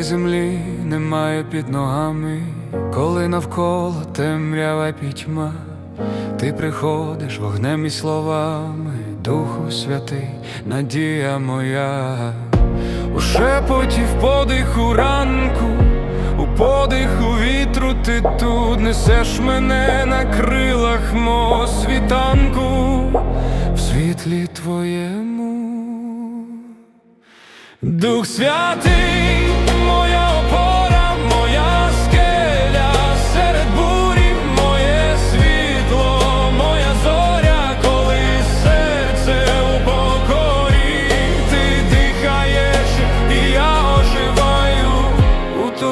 Коли землі немає під ногами, коли навколо темрява пітьма, ти приходиш вогнем і словами, Духу Святий, надія моя, у шепоті в подиху ранку подиху вітру ти тут несеш мене на крилах мого світанку, в світлі твоєму. Дух святий,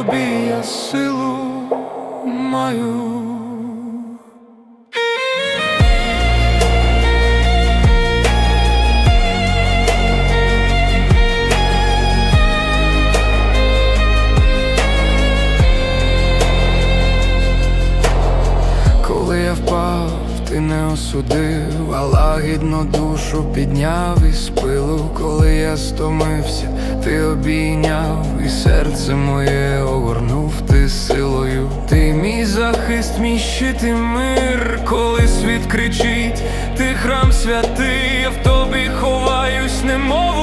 тобі я силу маю. Коли я впав, ти не осудив, а лагідно душу підняв із пилу, коли я стомився, ти обійняв, і серце моє огорнув ти силою. Ти мій захист, мій щит і мир, коли світ кричить, ти храм святий, я в тобі ховаюсь, немов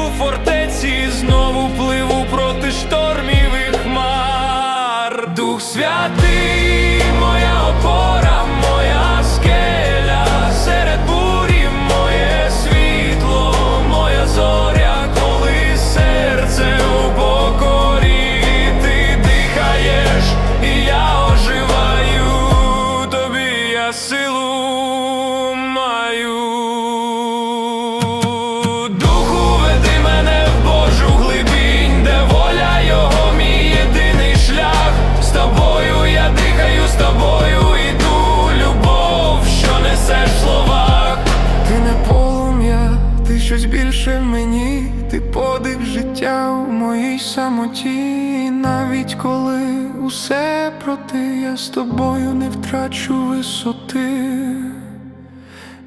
більше мені, ти подив життя в моїй самоті, навіть коли усе проти, я з тобою не втрачу висоти,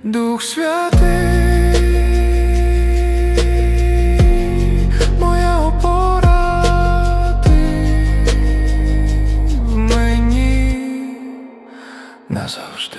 Дух святий, моя опора ти в мені назавжди.